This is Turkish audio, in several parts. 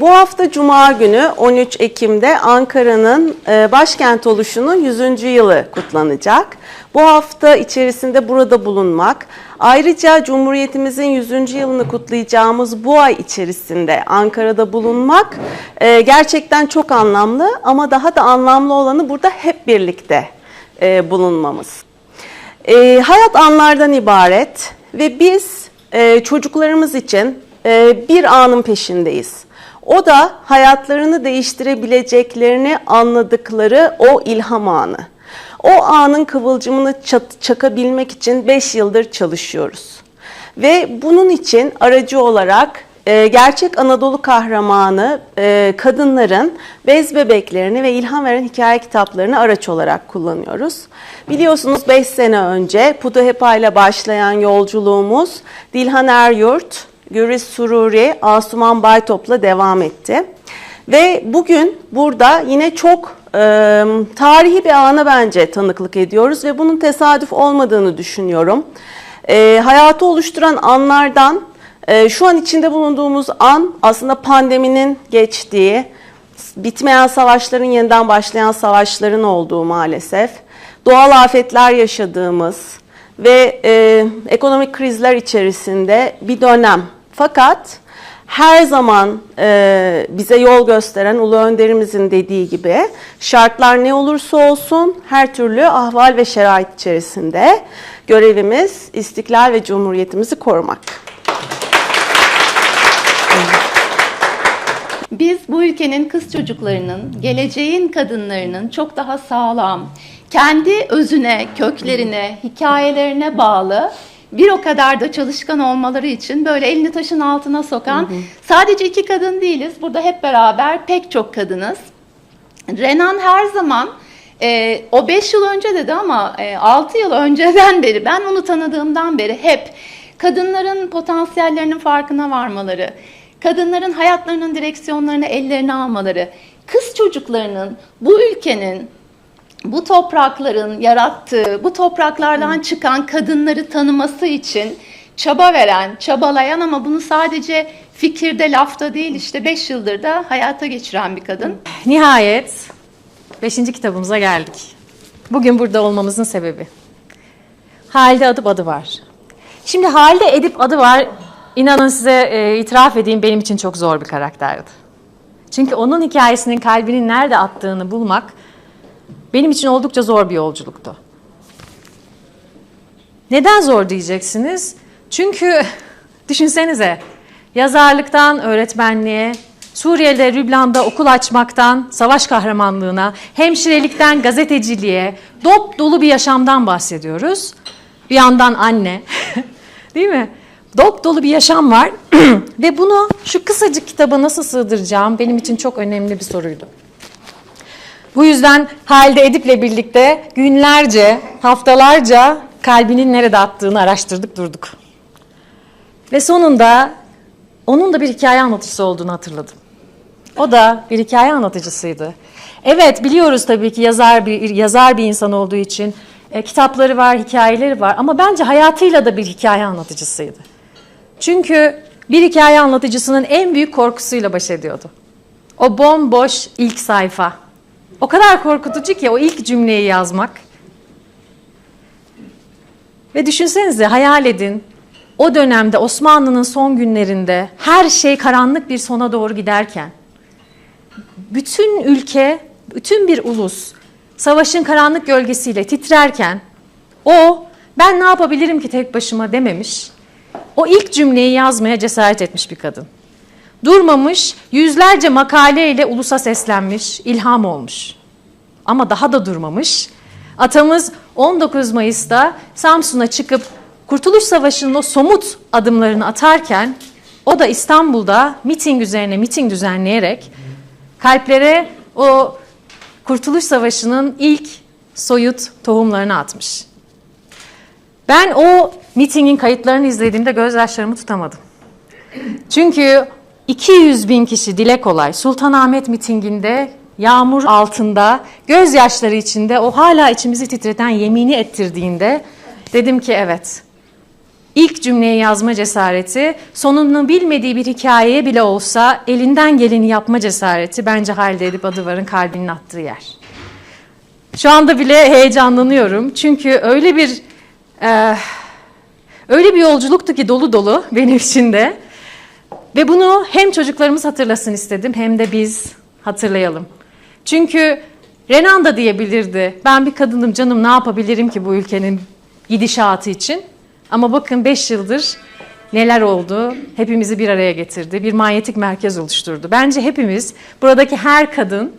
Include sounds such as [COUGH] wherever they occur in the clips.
Bu hafta Cuma günü 13 Ekim'de Ankara'nın e, başkent oluşunun 100. yılı kutlanacak. Bu hafta içerisinde burada bulunmak, ayrıca Cumhuriyetimizin 100. yılını kutlayacağımız bu ay içerisinde Ankara'da bulunmak e, gerçekten çok anlamlı ama daha da anlamlı olanı burada hep birlikte e, bulunmamız. Hayat anlardan ibaret ve biz çocuklarımız için bir anın peşindeyiz. O da hayatlarını değiştirebileceklerini anladıkları o ilham anı. O anın kıvılcımını çakabilmek için 5 yıldır çalışıyoruz. Ve bunun için aracı olarak e, gerçek Anadolu kahramanı e, kadınların bez bebeklerini ve ilham veren hikaye kitaplarını araç olarak kullanıyoruz. Biliyorsunuz 5 sene önce Puduhepa ile başlayan yolculuğumuz Dilhan Eryurt, Güriz Sururi, Asuman Baytop'la devam etti. Ve bugün burada yine çok e, tarihi bir ana bence tanıklık ediyoruz ve bunun tesadüf olmadığını düşünüyorum. E, hayatı oluşturan anlardan e, şu an içinde bulunduğumuz an aslında pandeminin geçtiği, bitmeyen savaşların yeniden başlayan savaşların olduğu maalesef, doğal afetler yaşadığımız ve e, ekonomik krizler içerisinde bir dönem. Fakat her zaman e, bize yol gösteren Ulu Önderimizin dediği gibi şartlar ne olursa olsun her türlü ahval ve şerait içerisinde görevimiz istiklal ve cumhuriyetimizi korumak. Biz bu ülkenin kız çocuklarının, geleceğin kadınlarının çok daha sağlam, kendi özüne, köklerine, hikayelerine bağlı bir o kadar da çalışkan olmaları için böyle elini taşın altına sokan sadece iki kadın değiliz. Burada hep beraber pek çok kadınız. Renan her zaman e, o 5 yıl önce dedi ama 6 yıl önceden beri ben onu tanıdığımdan beri hep kadınların potansiyellerinin farkına varmaları, kadınların hayatlarının direksiyonlarını ellerine almaları, kız çocuklarının bu ülkenin bu toprakların yarattığı, bu topraklardan çıkan kadınları tanıması için çaba veren, çabalayan ama bunu sadece fikirde, lafta değil işte 5 yıldır da hayata geçiren bir kadın. Nihayet 5. kitabımıza geldik. Bugün burada olmamızın sebebi. Halide Adıp adı var. Şimdi Halide Edip adı var. İnanın size e, itiraf edeyim benim için çok zor bir karakterdi. Çünkü onun hikayesinin kalbinin nerede attığını bulmak benim için oldukça zor bir yolculuktu. Neden zor diyeceksiniz? Çünkü [LAUGHS] düşünsenize yazarlıktan öğretmenliğe, Suriye'de Lübnan'da okul açmaktan savaş kahramanlığına, hemşirelikten gazeteciliğe, dop dolu bir yaşamdan bahsediyoruz. Bir yandan anne, [LAUGHS] değil mi? Dop dolu bir yaşam var [CLEARS THROAT] ve bunu şu kısacık kitaba nasıl sığdıracağım benim için çok önemli bir soruydu. Bu yüzden Halide Edip'le birlikte günlerce, haftalarca kalbinin nerede attığını araştırdık durduk. Ve sonunda onun da bir hikaye anlatıcısı olduğunu hatırladım. O da bir hikaye anlatıcısıydı. Evet biliyoruz tabii ki yazar bir yazar bir insan olduğu için e, kitapları var, hikayeleri var ama bence hayatıyla da bir hikaye anlatıcısıydı. Çünkü bir hikaye anlatıcısının en büyük korkusuyla baş ediyordu. O bomboş ilk sayfa. O kadar korkutucu ki o ilk cümleyi yazmak. Ve düşünsenize hayal edin. O dönemde Osmanlı'nın son günlerinde her şey karanlık bir sona doğru giderken bütün ülke, bütün bir ulus savaşın karanlık gölgesiyle titrerken o ben ne yapabilirim ki tek başıma dememiş. O ilk cümleyi yazmaya cesaret etmiş bir kadın. Durmamış, yüzlerce makaleyle ulusa seslenmiş, ilham olmuş. Ama daha da durmamış. Atamız 19 Mayıs'ta Samsun'a çıkıp Kurtuluş Savaşı'nın o somut adımlarını atarken o da İstanbul'da miting üzerine miting düzenleyerek kalplere o Kurtuluş Savaşı'nın ilk soyut tohumlarını atmış. Ben o mitingin kayıtlarını izlediğimde gözyaşlarımı tutamadım. Çünkü 200 bin kişi dile kolay Sultanahmet mitinginde yağmur altında gözyaşları içinde o hala içimizi titreten yemini ettirdiğinde dedim ki evet ilk cümleyi yazma cesareti, sonunu bilmediği bir hikayeye bile olsa elinden geleni yapma cesareti bence Halide Edip Adıvar'ın kalbinin attığı yer. Şu anda bile heyecanlanıyorum çünkü öyle bir e, öyle bir yolculuktu ki dolu dolu benim için de. Ve bunu hem çocuklarımız hatırlasın istedim hem de biz hatırlayalım. Çünkü Renan da diyebilirdi. Ben bir kadınım canım ne yapabilirim ki bu ülkenin gidişatı için. Ama bakın 5 yıldır neler oldu? Hepimizi bir araya getirdi. Bir manyetik merkez oluşturdu. Bence hepimiz buradaki her kadın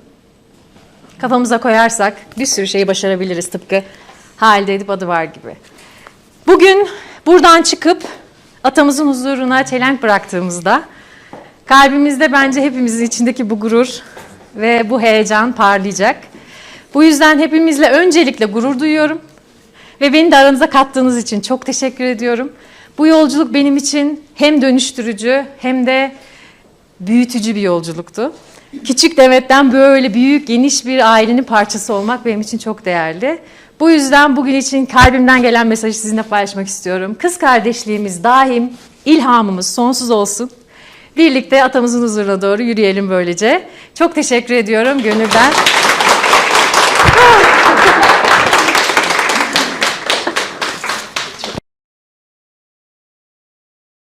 kafamıza koyarsak bir sürü şeyi başarabiliriz tıpkı Halide Edip Adıvar gibi. Bugün buradan çıkıp atamızın huzuruna çelenk bıraktığımızda kalbimizde bence hepimizin içindeki bu gurur ve bu heyecan parlayacak. Bu yüzden hepimizle öncelikle gurur duyuyorum ve beni de aranıza kattığınız için çok teşekkür ediyorum. Bu yolculuk benim için hem dönüştürücü hem de büyütücü bir yolculuktu. Küçük Demet'ten böyle büyük, geniş bir ailenin parçası olmak benim için çok değerli. Bu yüzden bugün için kalbimden gelen mesajı sizinle paylaşmak istiyorum. Kız kardeşliğimiz daim, ilhamımız sonsuz olsun. Birlikte atamızın huzuruna doğru yürüyelim böylece. Çok teşekkür ediyorum gönülden.